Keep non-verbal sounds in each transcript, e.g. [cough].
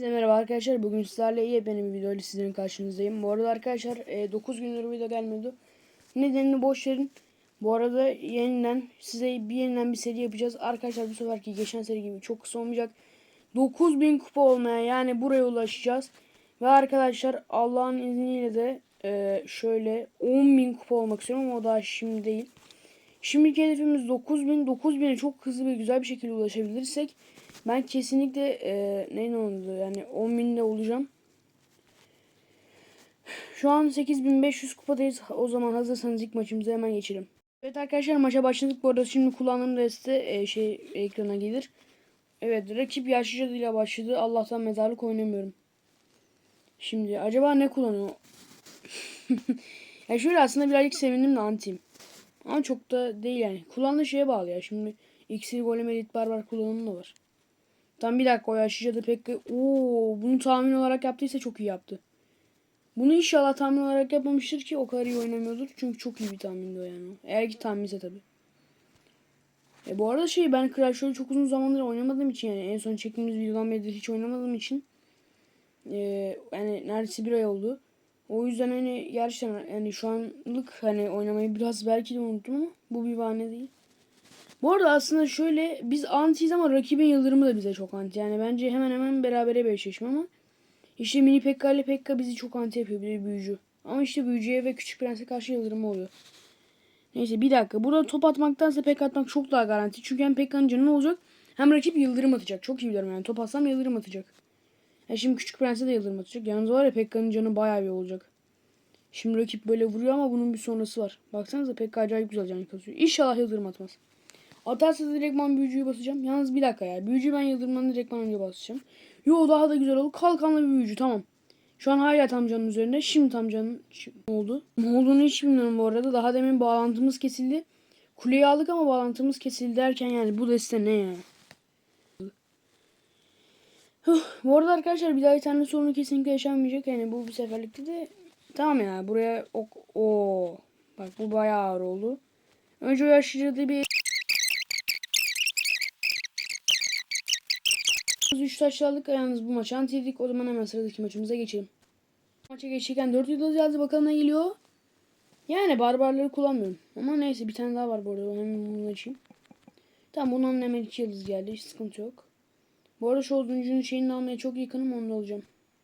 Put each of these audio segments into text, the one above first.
Hepinize merhaba arkadaşlar. Bugün sizlerle yepyeni bir video ile sizlerin karşınızdayım. Bu arada arkadaşlar e, 9 gündür video gelmiyordu. Nedenini boş verin. Bu arada yeniden size bir yeniden bir seri yapacağız. Arkadaşlar bu seferki geçen seri gibi çok kısa olmayacak. 9000 kupa olmaya yani buraya ulaşacağız. Ve arkadaşlar Allah'ın izniyle de e, şöyle 10.000 kupa olmak istiyorum ama o daha şimdi değil. Şimdiki hedefimiz 9000. 9000'e çok hızlı ve güzel bir şekilde ulaşabilirsek ben kesinlikle e, neyin oldu yani 10.000'de olacağım. Şu an 8500 kupadayız. O zaman hazırsanız ilk maçımıza hemen geçelim. Evet arkadaşlar maça başladık. Bu arada şimdi kullandığım deste e, şey ekrana gelir. Evet rakip yaşlıca ile başladı. Allah'tan mezarlık oynamıyorum. Şimdi acaba ne kullanıyor? [laughs] ya şöyle aslında birazcık sevindim de antiyim. Ama çok da değil yani. Kullandığı şeye bağlı ya. Şimdi iksir golem elit barbar kullanımı da var. Tam bir dakika o yaşlıca pek... Oo, bunu tahmin olarak yaptıysa çok iyi yaptı. Bunu inşallah tahmin olarak yapmamıştır ki o kadar iyi oynamıyordur. Çünkü çok iyi bir tahmindi o yani. Eğer ki tahminse tabi. E bu arada şey ben Crash Royale çok uzun zamandır oynamadığım için yani en son çektiğimiz videodan beri hiç oynamadığım için e, yani neredeyse bir ay oldu. O yüzden hani gerçekten yani şu anlık hani oynamayı biraz belki de unuttum ama bu bir bahane değil. Bu arada aslında şöyle biz antiyiz ama rakibin yıldırımı da bize çok anti. Yani bence hemen hemen berabere bir ama işte mini Pekka ile Pekka bizi çok anti yapıyor. Bir büyücü. Ama işte büyücüye ve küçük prense karşı yıldırımı oluyor. Neyse bir dakika. Burada top atmaktansa pek atmak çok daha garanti. Çünkü hem Pekka'nın canı olacak hem rakip yıldırım atacak. Çok iyi biliyorum yani. Top atsam yıldırım atacak. Ya şimdi küçük prense de yıldırım atacak. Yalnız var ya Pekka'nın canı bayağı bir olacak. Şimdi rakip böyle vuruyor ama bunun bir sonrası var. Baksanıza Pekka acayip güzel can kasıyor. İnşallah yıldırım atmaz. Atarsa direktman büyücüyü basacağım. Yalnız bir dakika ya. Büyücü ben yıldırımdan direktman önce basacağım. Yo daha da güzel oldu. Kalkanlı bir büyücü tamam. Şu an hala tam canın üzerinde. Şimdi tam canın ne oldu? Ne olduğunu hiç bilmiyorum bu arada. Daha demin bağlantımız kesildi. Kuleyi aldık ama bağlantımız kesildi derken yani bu deste ne ya? Bu arada arkadaşlar bir daha internet sorunu kesinlikle yaşanmayacak. Yani bu bir seferlikte de tamam ya buraya o, o bak bu bayağı ağır oldu. Önce o yaşlıca bir 3 taş aldık yalnız bu maçı antiydik. O zaman hemen sıradaki maçımıza geçelim. Maça geçerken 4 yıldız yazdı bakalım ne geliyor. Yani barbarları kullanmıyorum. Ama neyse bir tane daha var bu arada. Hemen bunu açayım. Tamam bunun hemen 2 yıldız geldi. Hiç sıkıntı yok. Bu arada şu oduncunun şeyini almaya çok yakınım onu da alacağım.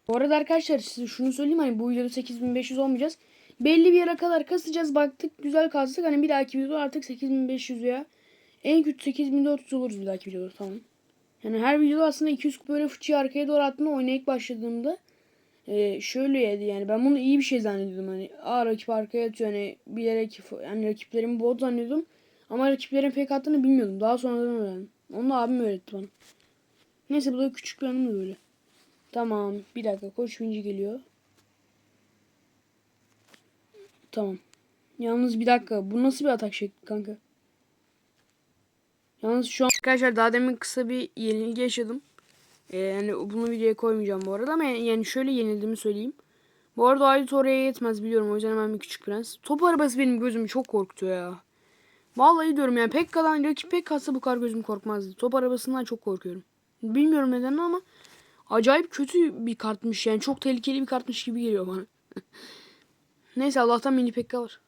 Bu arada arkadaşlar size şunu söyleyeyim hani bu videoda 8500 olmayacağız. Belli bir yere kadar kasacağız baktık güzel kastık. Hani bir dahaki videoda artık 8500 veya en kötü 8400 oluruz bir dahaki videoda tamam. Yani her videoda aslında 200 böyle fıçıyı arkaya doğru attığımda oynayıp başladığımda e, şöyleydi yani. Ben bunu iyi bir şey zannediyordum. Hani aa rakip arkaya atıyor. Hani bilerek yani rakiplerim bot zannediyordum. Ama rakiplerin fake attığını bilmiyordum. Daha sonradan öğrendim. Onu da abim öğretti bana. Neyse bu da küçük bir anım böyle. Tamam bir dakika. Koç vinci geliyor. Tamam. Yalnız bir dakika. Bu nasıl bir atak şekli kanka Yalnız şu an arkadaşlar daha demin kısa bir yenilgi yaşadım. Ee, yani bunu videoya koymayacağım bu arada ama yani şöyle yenildiğimi söyleyeyim. Bu arada ayrıt oraya yetmez biliyorum o yüzden hemen bir küçük prens. Top arabası benim gözümü çok korkutuyor ya. Vallahi diyorum yani pek kalan rakip pek katsa bu kadar gözüm korkmazdı. Top arabasından çok korkuyorum. Bilmiyorum neden ama acayip kötü bir kartmış yani çok tehlikeli bir kartmış gibi geliyor bana. [laughs] Neyse Allah'tan mini pekka var.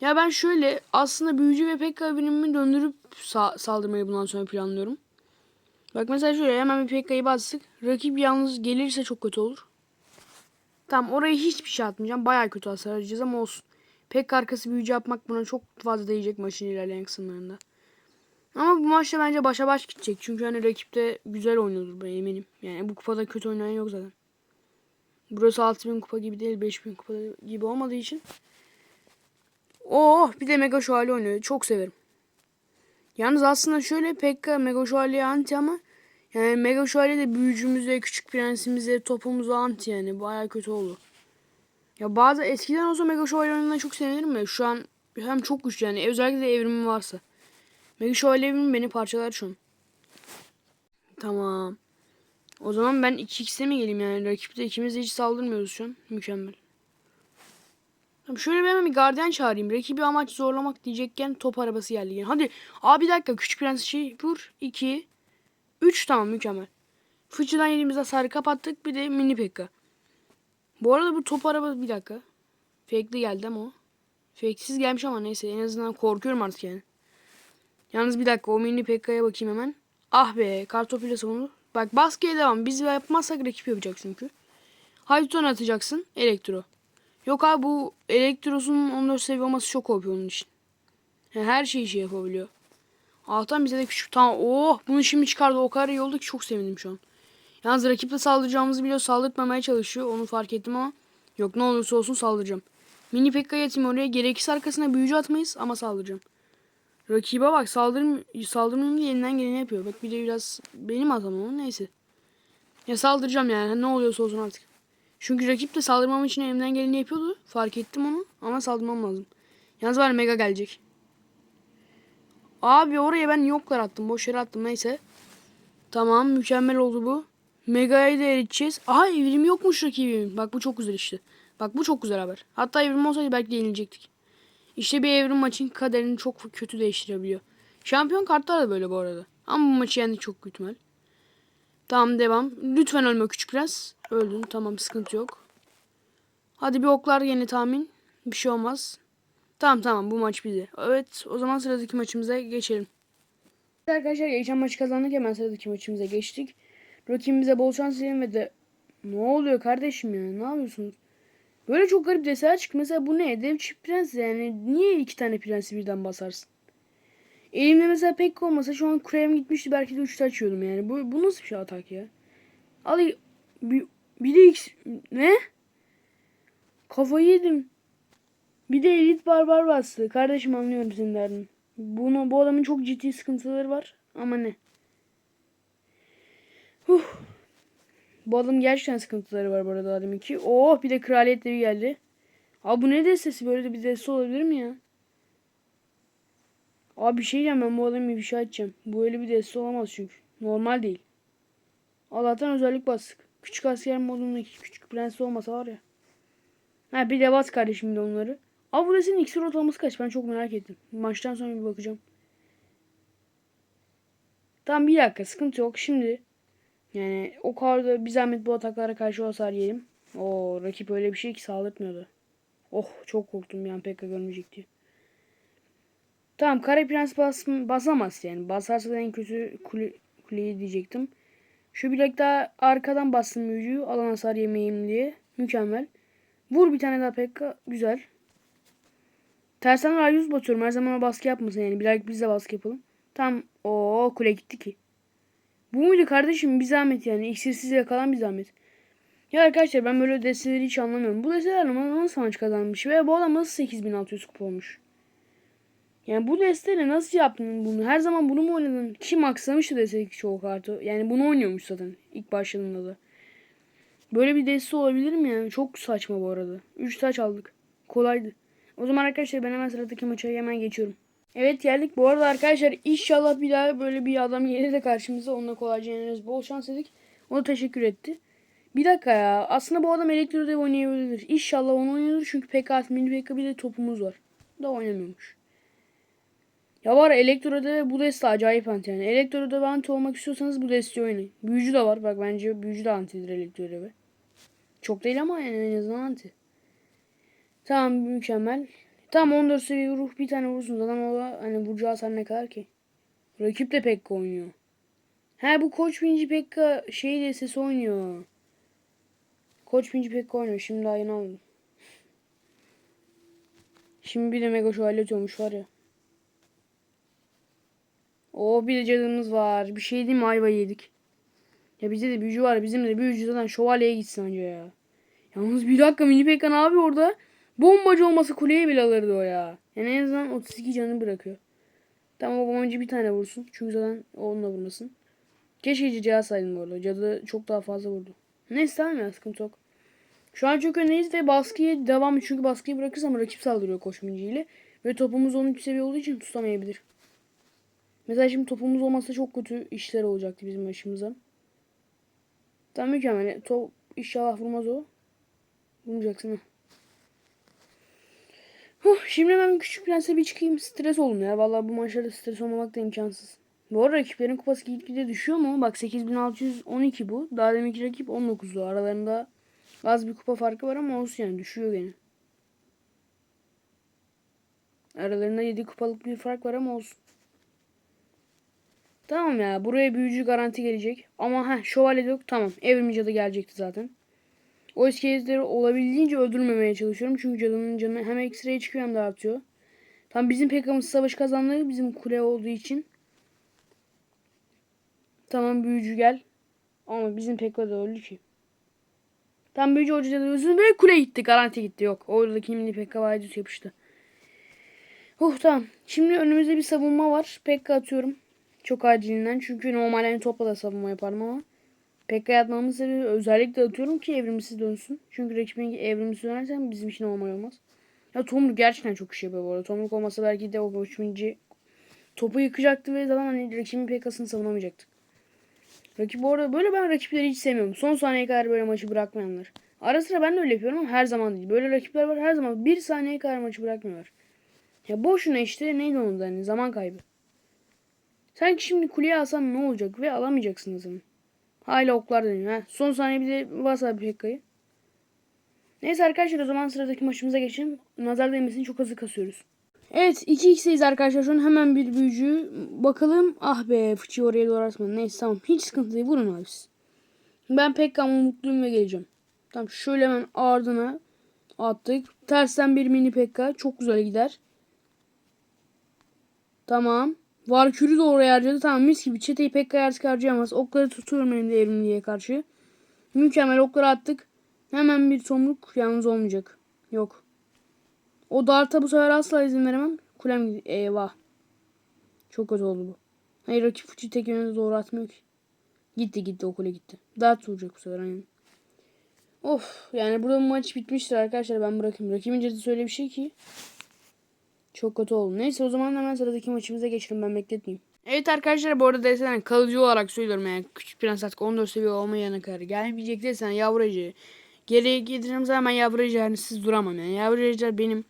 Ya ben şöyle aslında büyücü ve pekka birimimi döndürüp sa saldırmayı bundan sonra planlıyorum. Bak mesela şöyle hemen bir pekka'yı bastık. Rakip yalnız gelirse çok kötü olur. Tamam oraya hiçbir şey atmayacağım. Baya kötü hasar arayacağız ama olsun. Pekka arkası büyücü yapmak buna çok fazla değecek maçın ilerleyen kısımlarında. Ama bu maçta bence başa baş gidecek. Çünkü hani rakip de güzel oynuyordur ben eminim. Yani bu kupada kötü oynayan yok zaten. Burası 6000 kupa gibi değil 5000 kupa gibi olmadığı için Oh bir de Mega Şövalye oynuyor. Çok severim. Yalnız aslında şöyle Pekka Mega Şövalye anti ama yani Mega Şövalye de büyücümüze, küçük prensimize, topumuza anti yani. Baya kötü oldu. Ya bazı eskiden olsa Mega Şövalye oyununa çok sevinirim ya. Şu an hem çok güçlü yani. Özellikle de evrimim varsa. Mega Şövalye evrimi beni parçalar şu an. Tamam. O zaman ben 2x'e mi geleyim yani? Rakipte ikimiz de hiç saldırmıyoruz şu an. Mükemmel. Şöyle bir hemen bir gardiyan çağırayım. Rakibi amaç zorlamak diyecekken top arabası geldi. Yani hadi. Abi bir dakika küçük prens şey vur. 2 3 tamam mükemmel. Fıçıdan yediğimiz hasarı kapattık. Bir de mini pekka. Bu arada bu top araba bir dakika. Fake'li geldi ama o. Fake'siz gelmiş ama neyse en azından korkuyorum artık yani. Yalnız bir dakika o mini pekka'ya bakayım hemen. Ah be kartopuyla savundu. Bak baskıya devam. Biz yapmazsak rakip yapacak çünkü. Hayton atacaksın. Elektro. Yok abi bu elektrosunun 14 seviye olması çok OP onun için. Yani her şeyi şey yapabiliyor. Allah'tan bize de küçük. Tamam oh bunu şimdi çıkardı. O kadar iyi oldu ki çok sevindim şu an. Yalnız rakiple saldıracağımızı biliyor. Saldırtmamaya çalışıyor. Onu fark ettim ama. Yok ne olursa olsun saldıracağım. Mini Pekka'yı atayım oraya. Gerekirse arkasına büyücü atmayız ama saldıracağım. Rakibe bak saldırm saldırmayayım diye elinden geleni yapıyor. Bak bir de biraz benim hatam ama neyse. Ya saldıracağım yani ne oluyorsa olsun artık. Çünkü rakip de saldırmam için elimden geleni yapıyordu. Fark ettim onu ama saldırmam lazım. Yalnız var mega gelecek. Abi oraya ben yoklar attım. Boş yere attım neyse. Tamam mükemmel oldu bu. Mega'yı da eriteceğiz. Aha evrim yokmuş rakibimin. Bak bu çok güzel işte. Bak bu çok güzel haber. Hatta evrim olsaydı belki de yenilecektik. İşte bir evrim maçın kaderini çok kötü değiştirebiliyor. Şampiyon kartlar da böyle bu arada. Ama bu maçı yendik çok büyük ihtimal. Tamam devam. Lütfen ölme küçük prens. Öldün tamam sıkıntı yok. Hadi bir oklar yeni tahmin. Bir şey olmaz. Tamam tamam bu maç bizi. Evet o zaman sıradaki maçımıza geçelim. Arkadaşlar geçen maçı kazandık hemen sıradaki maçımıza geçtik. Rakibimize bol şans dilerim ve de ne oluyor kardeşim ya ne yapıyorsunuz? Böyle çok garip deseler çıktı. Mesela bu ne? Dev çift prens yani. Niye iki tane prensi birden basarsın? Elimde mesela pek olmasa şu an krem gitmişti. Belki de üçte açıyordum yani. Bu, bu nasıl bir şey atak ya? Al bir, bir de X... Ne? Kafayı yedim. Bir de elit barbar bastı. Kardeşim anlıyorum senin derdin. Bunu, bu adamın çok ciddi sıkıntıları var. Ama ne? Huh. Bu adam gerçekten sıkıntıları var bu arada adamın ki. Oh bir de kraliyet devi geldi. Abi bu ne destesi böyle de bir deste olabilir mi ya? Abi bir şey diyeceğim ben bu adamı bir şey açacağım. Bu öyle bir deste olamaz çünkü. Normal değil. Allah'tan özellik bastık. Küçük asker modundaki küçük prens olmasa var ya. Ha bir de bas kardeşim de onları. Abi bu destenin iksir ortalaması kaç? Ben çok merak ettim. Maçtan sonra bir bakacağım. Tamam bir dakika sıkıntı yok. Şimdi yani o kadar da bir zahmet bu ataklara karşı hasar yiyelim. O rakip öyle bir şey ki saldırtmıyordu. Oh çok korktum yani Pekka görmeyecek diye. Tamam kare prens bas, basamaz yani. Basarsa da en kötü kule, kuleyi diyecektim. Şu bilek daha arkadan bastım büyücüyü alan hasar yemeyeyim diye. Mükemmel. Vur bir tane daha Pekka. Güzel. Tersten rayuz batıyorum. Her zaman baskı yapmasın yani. Bilek biz de baskı yapalım. Tam o kule gitti ki. Bu muydu kardeşim bir zahmet yani. İksirsiz yakalan bir zahmet. Ya arkadaşlar ben böyle desteleri hiç anlamıyorum. Bu destelerle nasıl maç kazanmış ve bu adam nasıl 8600 kupa olmuş? Yani bu desteyle nasıl yaptın bunu? Her zaman bunu mu oynadın? Kim aksamıştı destek çoğu kartı? Yani bunu oynuyormuş zaten ilk başladığında da. Böyle bir deste olabilir mi yani? Çok saçma bu arada. 3 taç aldık. Kolaydı. O zaman arkadaşlar ben hemen sıradaki maça hemen geçiyorum. Evet geldik. Bu arada arkadaşlar inşallah bir daha böyle bir adam gelir de karşımıza onunla kolayca yeneriz. Bol şans dedik. Ona teşekkür etti. Bir dakika ya. Aslında bu adam elektrodev oynayabilir. İnşallah onu oynuyordur. Çünkü PK mini PK bir de topumuz var. Da oynamıyormuş. Ya var elektrodev bu deste acayip anti yani. Elektrodev anti olmak istiyorsanız bu desteği oynayın. Büyücü de var. Bak bence büyücü de antidir elektrodeve. Çok değil ama yani en azından anti. Tamam mükemmel. Tamam 14 seviye ruh bir tane vursun zaten o da hani vuracağı hasar ne kadar ki. Rakip de Pekka oynuyor. He bu Koç Binci Pekka şey de oynuyor. Koç Binci Pekka oynuyor. Şimdi daha yeni aldım. Şimdi bir de Mega Şövalye olmuş var ya. O bir de cadımız var. Bir şey değil mi ayva yedik. Ya bizde de büyücü var. Bizim de büyücü zaten şövalyeye gitsin önce ya. Yalnız bir dakika mini ne yapıyor orada? Bombacı olması kuleye bile alırdı o ya. Yani en azından 32 canını bırakıyor. Tamam o bombacı bir tane vursun. Çünkü zaten onunla vurmasın. Keşke cici alsaydım bu arada. Cadı çok daha fazla vurdu. Neyse tamam ya sıkıntı yok. Şu an çok öndeyiz de baskıya devam çünkü baskıyı bırakırsam rakip saldırıyor koşmunciyle. Ve topumuz 13 seviye olduğu için tutamayabilir. Mesela şimdi topumuz olmasa çok kötü işler olacaktı bizim başımıza. Tamam mükemmel. Top inşallah vurmaz o. Vurmayacaksın ha. Huh, şimdi ben küçük prense bir çıkayım. Stres oldum ya. Vallahi bu maçlarda stres olmamak da imkansız. Bu arada rakiplerin kupası gitgide düşüyor mu? Bak 8612 bu. Daha deminki rakip 19'du. Aralarında az bir kupa farkı var ama olsun yani düşüyor gene. Aralarında 7 kupalık bir fark var ama olsun. Tamam ya buraya büyücü garanti gelecek. Ama ha şövalye yok. Tamam evrimci cadı gelecekti zaten. O iskeletleri olabildiğince öldürmemeye çalışıyorum. Çünkü cadının canı hem ekstraya çıkıyor hem de artıyor. Tam bizim Pekka'mız savaş kazandı. Bizim kule olduğu için. Tamam büyücü gel. Ama bizim Pekka da öldü ki. Tam büyücü hoca da özür ve kule gitti. Garanti gitti. Yok. Oradaki mini Pekka Vaydus yapıştı. Oh tamam. Şimdi önümüzde bir savunma var. Pekka atıyorum. Çok acilinden. Çünkü normal yani topla da savunma yaparım ama. Pekka atmamın sebebi özellikle atıyorum ki evrimsiz dönsün. Çünkü rakibin evrimsiz dönersen bizim için normal olmaz. Ya Tomruk gerçekten çok iş yapıyor bu arada. Tomruk olmasa belki de o 3. topu yıkacaktı ve zaten hani rakibin Pekka'sını savunamayacaktı. Rakip bu arada böyle ben rakipleri hiç sevmiyorum. Son saniyeye kadar böyle maçı bırakmayanlar. Ara sıra ben de öyle yapıyorum ama her zaman değil. Böyle rakipler var her zaman bir saniyeye kadar maçı bırakmıyorlar. Ya boşuna işte neydi onun hani zaman kaybı. Sanki şimdi kuleye alsan ne olacak ve alamayacaksın zaman. Hala oklar dönüyor. Ha. Son saniye bir de bas abi Pekka'yı. Neyse arkadaşlar o zaman sıradaki maçımıza geçelim. Nazar değmesini çok hızlı kasıyoruz. Evet 2x'deyiz arkadaşlar şu an hemen bir büyücü. Bakalım ah be fıçıyı oraya doğru atmadım. Neyse tamam hiç sıkıntı değil vurun abi siz. Ben Pekka'mı mutluyum ve geleceğim. Tamam şöyle hemen ardına attık. Tersten bir mini Pekka çok güzel gider. Tamam. Valkür'ü de oraya harcadı. Tamam mis gibi. Çeteyi Pekka'ya artık harcayamaz. Okları tutuyorum elimde evrimliye karşı. Mükemmel okları attık. Hemen bir tomruk yalnız olmayacak. Yok. O darta bu sefer asla izin veremem. Kulem gidiyor. Eyvah. Çok kötü oldu bu. Hayır rakip fıçı tek yöne doğru atmıyor ki. Gitti gitti o gitti. Dart vuracak bu sefer aynen. Of yani burada bu maç bitmiştir arkadaşlar ben bırakayım. Rakibin cadısı öyle bir şey ki. Çok kötü oldu. Neyse o zaman hemen sıradaki maçımıza geçelim. Ben bekletmeyeyim. Evet arkadaşlar bu arada desen kalıcı olarak söylüyorum yani. Küçük prens artık 14 seviye olmayana kadar gelmeyecek desen yavrucu. Geriye getireceğim zaman yavrucu yani siz duramam yani. Yavrucular benim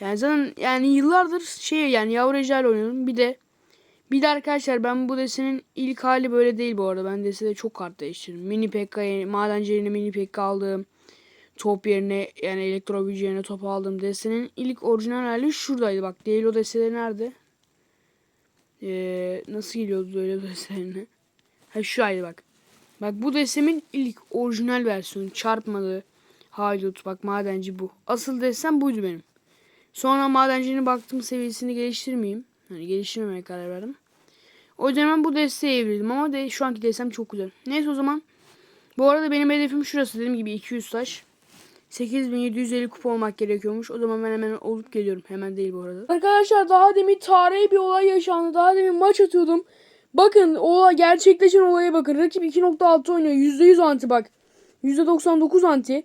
yani zaten yani yıllardır şey yani yavrucularla oynuyorum bir de bir de arkadaşlar ben bu desenin ilk hali böyle değil bu arada. Ben desede çok kart değiştirdim. Mini Pekka'yı madenci mini Pekka aldım top yerine yani elektro büyücü yerine top aldım desenin ilk orijinal hali şuradaydı. Bak değil o deseleri nerede? Ee, nasıl geliyordu öyle [laughs] deselerine? Ha şuraydı bak. Bak bu desemin ilk orijinal versiyonu çarpmadı haydut bak madenci bu. Asıl desem buydu benim. Sonra madencinin baktım seviyesini geliştirmeyeyim. Hani geliştirmemeye karar verdim. O yüzden ben bu desteğe evrildim ama de, şu anki destem çok güzel. Neyse o zaman. Bu arada benim hedefim şurası. Dediğim gibi 200 taş 8750 kupa olmak gerekiyormuş. O zaman ben hemen olup geliyorum. Hemen değil bu arada. Arkadaşlar daha demin tarihi bir olay yaşandı. Daha demin maç atıyordum. Bakın olay gerçekleşen olaya bakın. Rakip 2.6 oynuyor. %100 anti bak. %99 anti.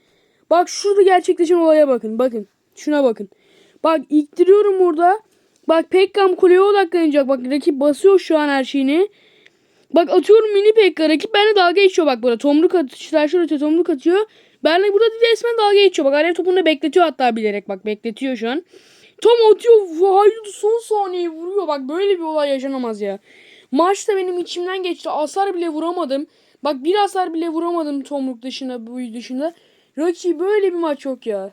Bak şurada gerçekleşen olaya bakın. Bakın. Şuna bakın. Bak iktiriyorum burada. Bak Pekkam kuleye odaklanacak. Bak rakip basıyor şu an her şeyini. Bak atıyorum mini Pekka. Rakip benimle dalga geçiyor bak burada. Tomruk atışlar şurada tomruk atıyor. Benle burada resmen dalga geçiyor. Bak alev topunu bekletiyor hatta bilerek. Bak bekletiyor şu an. Tam atıyor. Haydut son saniye vuruyor. Bak böyle bir olay yaşanamaz ya. Maçta benim içimden geçti. Hasar bile vuramadım. Bak bir hasar bile vuramadım Tomruk dışında bu dışında. Rocky böyle bir maç yok ya.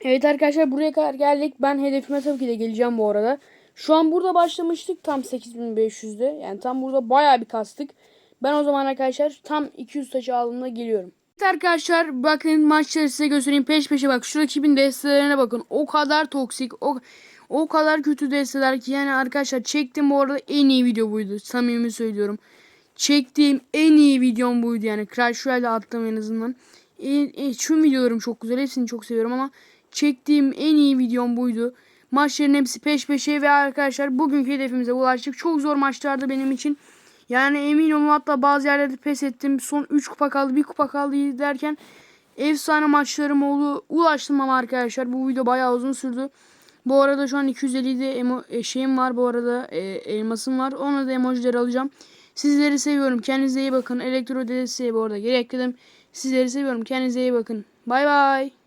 Evet arkadaşlar buraya kadar geldik. Ben hedefime tabii ki de geleceğim bu arada. Şu an burada başlamıştık tam 8500'de. Yani tam burada baya bir kastık. Ben o zaman arkadaşlar tam 200 taşı aldığımda geliyorum. Evet arkadaşlar bakın maçları size göstereyim peş peşe bak şu rakibin destelerine bakın o kadar toksik o o kadar kötü desteler ki yani arkadaşlar çektim bu arada en iyi video buydu samimi söylüyorum. Çektiğim en iyi videom buydu yani Crash Royale'de attım en azından. E, e, şu videolarım çok güzel hepsini çok seviyorum ama çektiğim en iyi videom buydu. Maçların hepsi peş peşe ve arkadaşlar bugünkü hedefimize ulaştık. Çok zor maçlardı benim için yani emin olun hatta bazı yerlerde pes ettim. Son 3 kupa kaldı, 1 kupa kaldı derken efsane maçlarım oldu. Ulaştım ama arkadaşlar bu video bayağı uzun sürdü. Bu arada şu an 250'de emo e, şeyim var bu arada e, elmasım var. Ona da emojileri alacağım. Sizleri seviyorum. Kendinize iyi bakın. Elektro dedesi bu arada gerekledim. Sizleri seviyorum. Kendinize iyi bakın. Bay bay.